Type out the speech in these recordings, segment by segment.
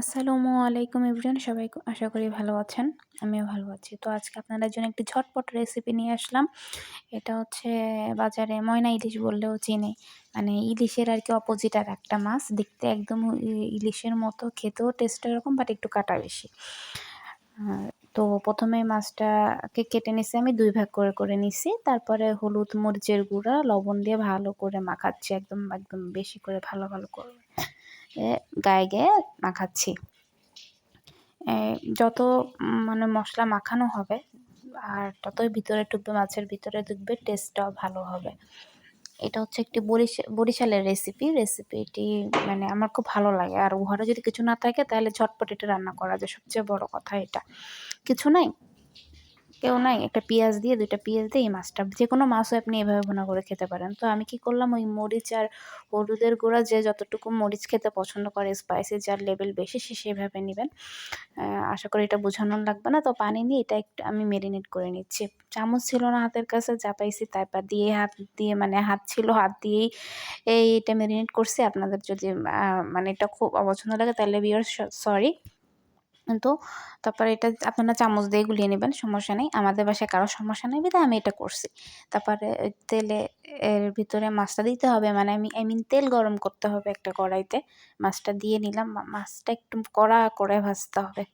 আসসালামু আলাইকুম এভরিওয়ান, সবাই আশা করি ভালো আছেন, আমিও ভালো আছি। তো আজকে আপনাদের জন্য একটি ঝটপট রেসিপি নিয়ে আসলাম। এটা হচ্ছে বাজারে ময়না ইলিশ বললেও চিনি। মানে ইলিশের আর কি অপোজিট আর একটা মাছ। দেখতে একদম ইলিশের মতো, খেতেও টেস্ট এরকম বাট একটু কাটা বেশি। তো প্রথমে মাছটাকে কেটে নিছি আমি, দুই ভাগ করে করে নিছি। তারপরে হলুদ মরিচের গুঁড়া, লবণ দিয়ে ভালো করে মাখাচ্ছি, একদম একদম বেশি করে, ভালো ভালো করে। গায়ে গায়ে মাখাচ্ছি। যত মানে মশলা মাখানো হবে, আর ততই ভিতরে ঢুকবে মাছের ভিতরে ঢুকবে টেস্টটাও ভালো হবে। এটা হচ্ছে একটি বরিশাল বরিশালের রেসিপি রেসিপিটি মানে আমার খুব ভালো লাগে। আর ঘরে যদি কিছু না থাকে, তাহলে ঝটপট এটা রান্না করা যায়। সবচেয়ে বড় কথা এটা। কিছু নাই? কেউ নাই, একটা পেঁয়াজ দিয়ে দুইটা পেঁয়াজ দিয়ে এই মাছটা যে কোনো মাছও আপনি এভাবে ভুনা করে খেতে পারেন। তো আমি কি করলাম, ওই মরিচ আর হলুদের গুঁড়া যে যতটুকু মরিচ খেতে পছন্দ করে স্পাইসি যার লেভেল বেশি, সে সেভাবে নেবেন। আশা করি এটা বোঝানো লাগবে না। তো পানি নিয়ে এটা একটু আমি মেরিনেট করে নিচ্ছি। চামচ ছিল না হাতের কাছে, যা পাইছি তারপর দিয়ে হাত দিয়ে মানে হাত ছিল, হাত দিয়েই এই এটা মেরিনেট করছি। আপনাদের যদি মানে এটা খুব অপছন্দ লাগে, তাহলে বিয়ার সরি তো তারপরে এটা আপনারা চামচ দিয়ে গুলিয়ে নেবেন, সমস্যা নেই। আমাদের বাসায় কারও সমস্যা নেই, বিধায় আমি এটা করছি। তারপরে তেলে এর ভিতরে মাছটা দিতে হবে মানে আমি আই মিন তেল গরম করতে হবে একটা কড়াইতে। মাছটা দিয়ে নিলাম মাছটা একটু কড়া করে ভাজতে হবে।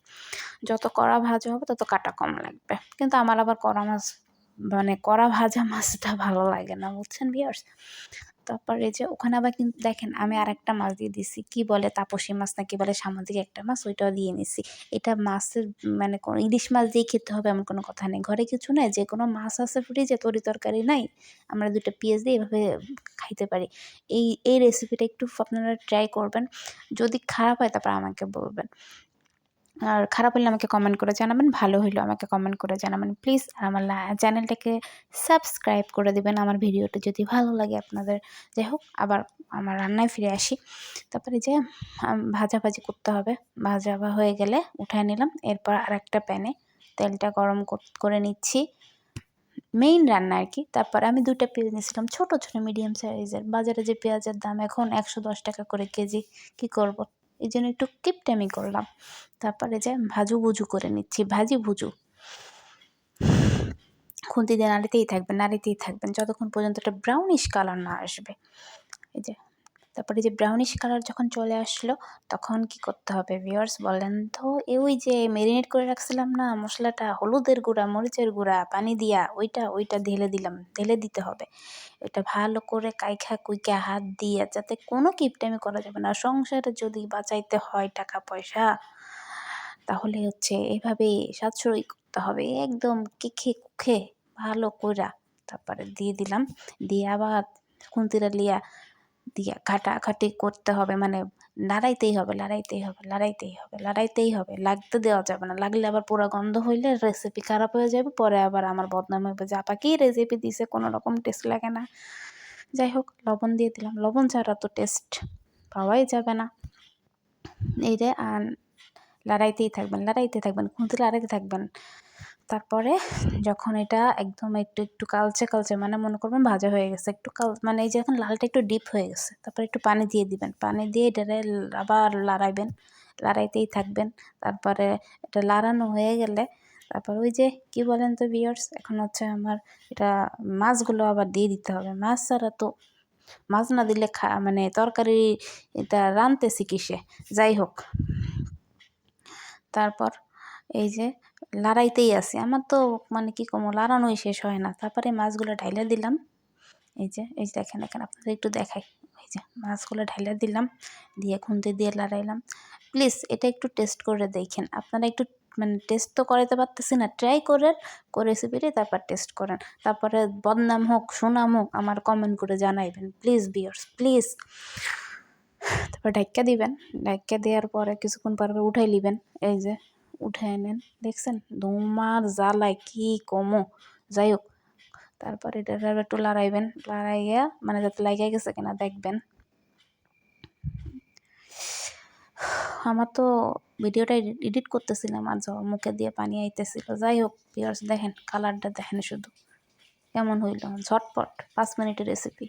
যত কড়া ভাজা হবে, তত কাটা কম লাগবে। কিন্তু আমার আবার কড়া মাছ মানে কড়া ভাজা মাছটা ভালো লাগে না, বুঝছেন ভিয়ার্স তারপর যে ওখানে আবার কিন্তু দেখেন আমি আর একটা মাছ দিয়ে দিছি। কি বলে তাপসী মাছ না কি বলে সামুদ্রিক একটা মাছ, ওইটাও দিয়ে নিছি। এটা মাছের মানে কোনো ইলিশ মাছ দিয়ে খেতে হবে এমন কোনো কথা নেই। ঘরে কিছু নাই, যে কোনো মাছ আছে ফ্রিজে তরি তরকারি নাই, আমরা দুটো পেঁয়াজ দিয়ে এভাবে খাইতে পারি। এই এই রেসিপিটা একটু আপনারা ট্রাই করবেন। যদি খারাপ হয় তারপর আমাকে বলবেন। আর খারাপ হলে আমাকে কমেন্ট করে জানাবেন, ভালো হইলেও আমাকে কমেন্ট করে জানাবেন প্লিজ আর আমার চ্যানেলটাকে সাবস্ক্রাইব করে দেবেন আমার ভিডিওটা যদি ভালো লাগে আপনাদের। যাই হোক, আবার আমার রান্নায় ফিরে আসি। তারপরে যে ভাজাভাজি করতে হবে। ভাজা হয়ে গেলে উঠায় নিলাম। এরপর আর একটা প্যানে তেলটা গরম করে নিচ্ছি। মেইন রান্না আর কি। তারপর আমি দুটা পেঁয়াজ নিয়েছিলাম, ছোটো ছোটো মিডিয়াম সাইজের বাজারে যে পেঁয়াজের দাম এখন একশো দশ টাকা করে কেজি। কি করব? এই জন্য একটু কিপটামি করলাম। তারপরে যে ভাজু ভুজু করে নিচ্ছি, ভাজি ভুজু। খুন্তি দিয়ে নাড়িতেই থাকবেন নাড়িতেই থাকবেন, যতক্ষণ পর্যন্ত একটা ব্রাউনিশ কালার না আসবে। এই যে তারপরে যে ব্রাউনিশ কালার যখন চলে আসলো, তখন কি করতে হবে ভিওয়ার্স বলেন তো? ওই যে মেরিনেট করে রাখছিলাম না, মশলাটা, হলুদের গুঁড়া, মরিচের গুঁড়া, পানি দিয়া ওইটা ওইটা ঢেলে দিলাম, ঢেলে দিতে হবে। এটা ভালো করে কাইখা কুইকা হাত দিয়ে যাতে কোনো কিপটামি করা যাবে না। সংসারে যদি বাঁচাইতে হয় টাকা পয়সা, তাহলে হচ্ছে এভাবে সাশ্রয় করতে হবে। একদম কেখে কুখে ভালো কইরা তারপরে দিয়ে দিলাম। দিয়ে আবার খুন্তিটা লিয়া দিয়া ঘাটাঘাটি করতে হবে মানে লড়াইতেই হবে লড়াইতেই হবে লড়াইতেই হবে লড়াইতেই হবে। লাগতে দেওয়া যাবে না, লাগলে আবার পুরো গন্ধ হইলে রেসিপি খারাপ হয়ে যাবে, পরে আবার আমার বদনাম হবে। যে আপা কি রেসিপি দিছে, কোনো রকম টেস্ট লাগে না। যাই হোক, লবণ দিয়ে দিলাম। লবণ ছাড়া তো টেস্ট পাওয়াই যাবে না। এই রে আর লড়াইতেই থাকবেন লড়াইতে থাকবেন খুঁতে লড়াইতে থাকবেন। তারপরে যখন এটা একদম একটু একটু কালচে কালচে মানে মনে করবেন ভাজা হয়ে গেছে, একটু কাল মানে এই যে এখন লালটা একটু ডিপ হয়ে গেছে, তারপরে একটু পানি দিয়ে দিবেন। পানি দিয়ে এটারে আবার লাড়াইবেন, লাড়াইতেই থাকবেন। তারপরে এটা লাড়ানো হয়ে গেলে তারপর ওই যে কি বলেন তো বিয়ার্স এখন হচ্ছে আমার এটা মাছগুলো আবার দিয়ে দিতে হবে। মাছ ছাড়া তো, মাছ না দিলে খা মানে তরকারি এটা রানতেছি কিসে? যাই হোক। তারপর এই যে লড়াইতেই আছি। আমার তো মানে কী কমো, লড়ানোই শেষ হয় না। তারপরে মাছগুলো ঢাইলে দিলাম। এই যে এই যে দেখেন দেখেন, আপনাদের একটু দেখাই। এই যে, মাছগুলো ঢাইলে দিলাম, দিয়ে খুন্তি দিয়ে লড়াইলাম। প্লিজ, এটা একটু টেস্ট করে দেখেন। আপনারা একটু মানে টেস্ট তো করাইতে পারতেছি না। ট্রাই করেন, করে রেসিপিটি তারপর টেস্ট করেন। তারপরে বদনাম হোক, সুনাম হোক, আমার কমেন্ট করে জানাইবেন। Please viewers please. তারপর ডাক্কা দিবেন। ডাক্কা দেওয়ার পরে কিছুক্ষণ পর উঠাই নিবেন। এই যে উঠে নেন। দেখছেন? ধুমার জ্বালায় কি কমো? যাই হোক তারপরে এটা একটু লড়াইবেন। লড়াইয়া মানে যাতে লাগিয়ে গেছে কিনা দেখবেন। আমার তো ভিডিওটা এডিট করতেছিলাম আর মুখে দিয়ে পানি আইতেছিল। যাই হোক পিয়ার্স দেখেন কালারটা দেখেন শুধু। কেমন হইল? ঝটপট, পাঁচ মিনিটের রেসিপি